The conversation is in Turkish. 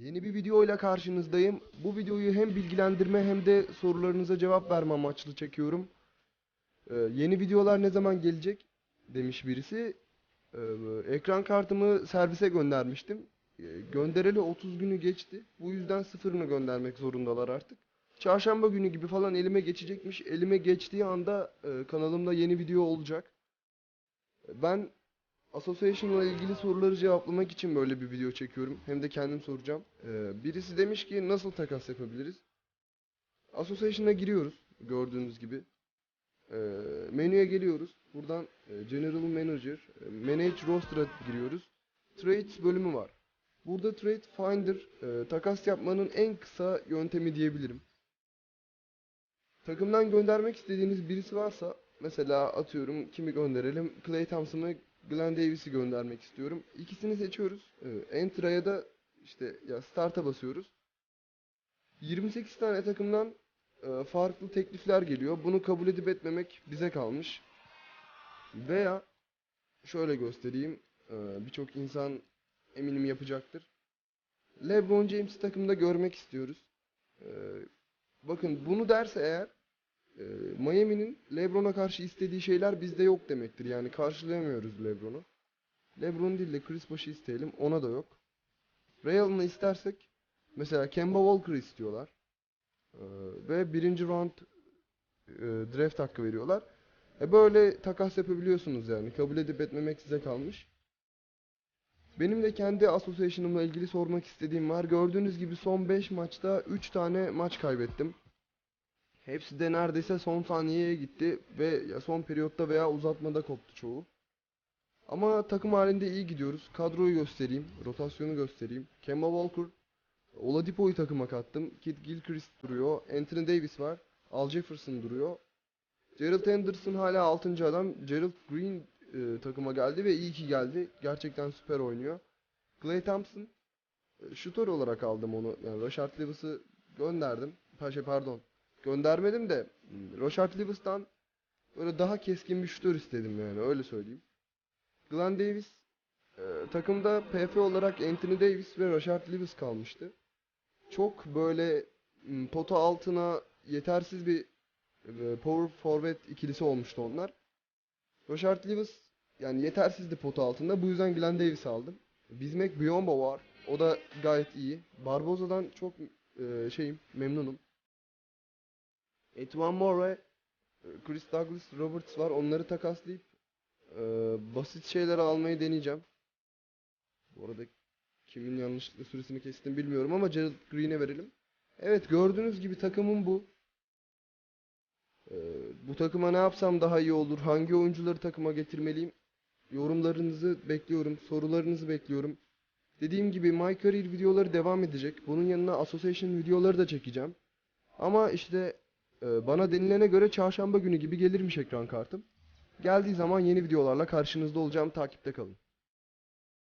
Yeni bir videoyla karşınızdayım. Bu videoyu hem bilgilendirme hem de sorularınıza cevap verme amaçlı çekiyorum. Ee, yeni videolar ne zaman gelecek demiş birisi. Ee, ekran kartımı servise göndermiştim. Ee, göndereli 30 günü geçti. Bu yüzden sıfırını göndermek zorundalar artık. Çarşamba günü gibi falan elime geçecekmiş. Elime geçtiği anda e, kanalımda yeni video olacak. Ben Association ile ilgili soruları cevaplamak için böyle bir video çekiyorum. Hem de kendim soracağım. Ee, birisi demiş ki nasıl takas yapabiliriz? Association'a giriyoruz gördüğünüz gibi. Ee, menüye geliyoruz. Buradan e, General Manager, e, Manage Roster'a giriyoruz. Trades bölümü var. Burada Trade Finder e, takas yapmanın en kısa yöntemi diyebilirim. Takımdan göndermek istediğiniz birisi varsa mesela atıyorum kimi gönderelim? Clay Thompson'ı Glenn Davis'i göndermek istiyorum. İkisini seçiyoruz. Ee, Enter'a da işte ya Start'a basıyoruz. 28 tane takımdan e, farklı teklifler geliyor. Bunu kabul edip etmemek bize kalmış. Veya şöyle göstereyim. Ee, Birçok insan eminim yapacaktır. LeBron James'i takımda görmek istiyoruz. Ee, bakın bunu derse eğer e, Miami'nin LeBron'a karşı istediği şeyler bizde yok demektir. Yani karşılayamıyoruz LeBron'u. LeBron değil de Chris Bosh'u isteyelim. Ona da yok. Ray Allen'ı istersek mesela Kemba Walker istiyorlar. Ee, ve birinci round e, draft hakkı veriyorlar. E böyle takas yapabiliyorsunuz yani. Kabul edip etmemek size kalmış. Benim de kendi association'ımla ilgili sormak istediğim var. Gördüğünüz gibi son 5 maçta 3 tane maç kaybettim. Hepsi de neredeyse son saniyeye gitti ve son periyotta veya uzatmada koptu çoğu. Ama takım halinde iyi gidiyoruz. Kadroyu göstereyim, rotasyonu göstereyim. Kemba Walker, Oladipo'yu takıma kattım. Kid Gilchrist duruyor. Anthony Davis var. Al Jefferson duruyor. Gerald Henderson hala 6. adam. Gerald Green e, takıma geldi ve iyi ki geldi. Gerçekten süper oynuyor. Klay Thompson e, şutör olarak aldım onu. Yani Rashard Lewis'ı gönderdim. Şey, pardon. Göndermedim de Rashard Lewis'tan böyle daha keskin bir şutör istedim yani öyle söyleyeyim. Glenn Davis e, takımda PF olarak Anthony Davis ve Rashard Lewis kalmıştı. Çok böyle pota altına yetersiz bir e, power forward ikilisi olmuştu onlar. Rashard Lewis yani yetersizdi pota altında. Bu yüzden Glenn Davis aldım. Bismack Biyombo var. O da gayet iyi. Barboza'dan çok e, şeyim, memnunum. Etwan Moore e, Chris Douglas Roberts var. Onları takaslayıp e, basit şeyleri almayı deneyeceğim. Bu arada kimin yanlışlıkla süresini kestim bilmiyorum ama Gerald Green'e verelim. Evet gördüğünüz gibi takımım bu. E, bu takıma ne yapsam daha iyi olur? Hangi oyuncuları takıma getirmeliyim? Yorumlarınızı bekliyorum. Sorularınızı bekliyorum. Dediğim gibi My Career videoları devam edecek. Bunun yanına Association videoları da çekeceğim. Ama işte e, bana denilene göre çarşamba günü gibi gelirmiş ekran kartım. Geldiği zaman yeni videolarla karşınızda olacağım. Takipte kalın.